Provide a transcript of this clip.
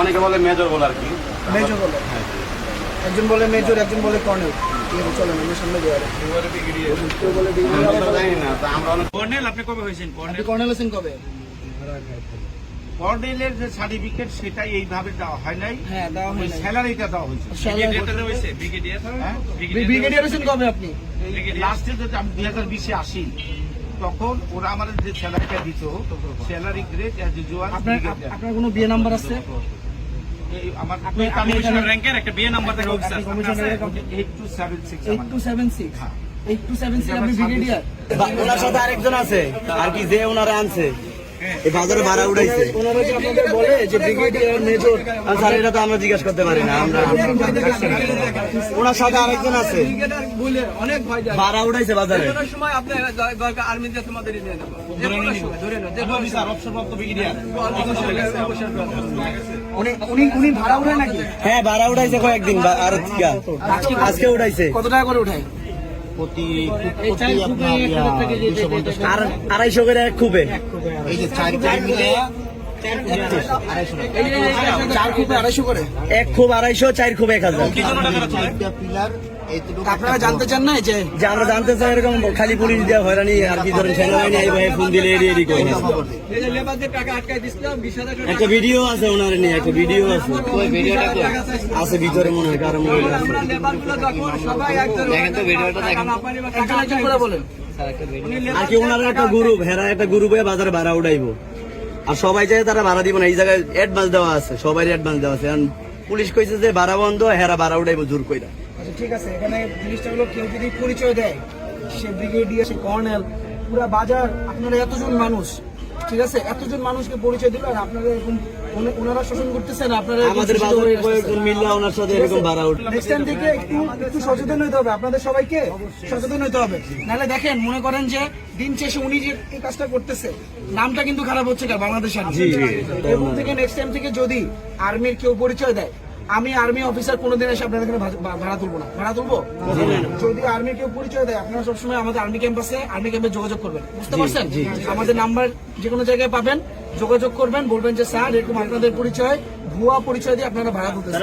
অনেকে বলে মেজর বলে আর কি। মেজর বলে? একজন বলে মেজর একজন বলে কর্নেল। ঠিক আছে চলেন আমি সামনে যাই কেউ বলে brigadier, আমরা তো জানি না তা আমরা অনেক কর্নেল আপনি কবে হয়েছেন? কর্নেল? কর্নেল আছেন কবে? কর্নেলের যে সার্টিফিকেট সেটা এইভাবে দেওয়া হয় নাই। হ্যাঁ দেওয়া হয় স্যালারিটা দেওয়া হয়েছে। ব্রিগেডিয়ারটা দেওয়া হয়েছে ব্রিগেডিয়ার হ্যাঁ? কবে আপনি? লাস্টে যদি আমি দুই হাজার বিশে আসি তখন ওরা আমাদের যে স্যালারিটা দিত স্যালারি গ্রেড অ্যাজ ইউজুয়াল আপনার আপনার কোনো বিয়ে নাম্বার আছে? আমার কমিশনার র্যাঙ্কের একটা বিয়ে নাম্বার থাকে অফিসার আপনি ব্রিগেডিয়ার। ওনার সাথে আরেকজন আছে আর কি যে ওনারা আনছে। এই বাজারে ভাড়া উঠাইছে ওনারা যে আপনাদের বলে যে ব্রিগেডিয়ার মেজর আর স্যার এটা তো আমরা জিজ্ঞাসা করতে পারি না আমরা ওনার সাথে আরেকজন আছে। বলে অনেক ভয় দেয়। ভাড়া উঠাইছে বাজারে। সময় আপনি আর্মিতে তোমাদের নিয়ে নেব ধরে উনি উনি উনি ভাড়া উঠায় নাকি? হ্যাঁ ভাড়া উঠাইছে কয়েকদিন আর আর? আজকে উঠাইছে কত টাকা করে উঠায়? প্রতি প্রতি আপনার দুশো পঞ্চাশ টাকা। আড়াইশো করে এক খুবে এই যে চার চার মিলে চার খুব আড়াইশো করে? এক খুব আড়াইশো চার খুব এক হাজার। পিলার আপনারা জানতে চান না যে যে আমরা জানতে চাই এরকম খালি পুলিশ দেওয়া হয়রানি আর কি ধরেন সেনাবাহিনী এই ভাই ফোন দিলে এড়িয়ে এড়িয়ে করে একটা ভিডিও আছে ওনার নিয়ে একটা ভিডিও আছে। আছে ভিতরে মনে হয় কারও মোবাইল আছে। একজন একজন বলেন। আর কি ওনার একটা গ্রুপ হেরা একটা গ্রুপে বাজারে ভাড়া উঠাইবো। আর সবাই চাই তারা ভাড়া দিব না এই জায়গায় অ্যাডভান্স দেওয়া আছে সবাই অ্যাডভান্স দেওয়া আছে। পুলিশ কইছে যে ভাড়া বন্ধ হেরা ভাড়া উঠাইবো জোর কইরা। আচ্ছা ঠিক আছে এখানে জিনিসটা হলো কেউ যদি পরিচয় দেয় সে ব্রিগেডিয়ার সে কর্নেল পুরো বাজার আপনারা এতজন মানুষ ঠিক আছে এতজন মানুষকে পরিচয় দিল আর আপনারা এরকম ওনারা শোষণ করতেছেন আপনারা আমাদের বাজারে কয়েকজন মিল্লা ওনার সাথে এরকম ভাড়া উঠ নেক্সট টাইম থেকে একটু একটু সচেতন হতে হবে আপনাদের সবাইকে সচেতন হতে হবে। নাহলে দেখেন মনে করেন যে দিন শেষে উনি যে এই কাজটা করতেছে নামটা কিন্তু খারাপ হচ্ছে কার বাংলাদেশের এরকম থেকে নেক্সট টাইম থেকে যদি আর্মির কেউ পরিচয় দেয় আমি আর্মি অফিসার কোনোদিন এসে আপনাদের এখানে ভাড়া তুলবো না। ভাড়া তুলবো? যদি আর্মি কেউ পরিচয় দেয় আপনারা সবসময় আমাদের আর্মি ক্যাম্পাসে আর্মি ক্যাম্পে যোগাযোগ করবেন। বুঝতে পারছেন? আমাদের নাম্বার যে কোনো জায়গায় পাবেন যোগাযোগ করবেন বলবেন যে স্যার এরকম আপনাদের পরিচয় ভুয়া পরিচয় দিয়ে আপনারা ভাড়া তুলতেছেন।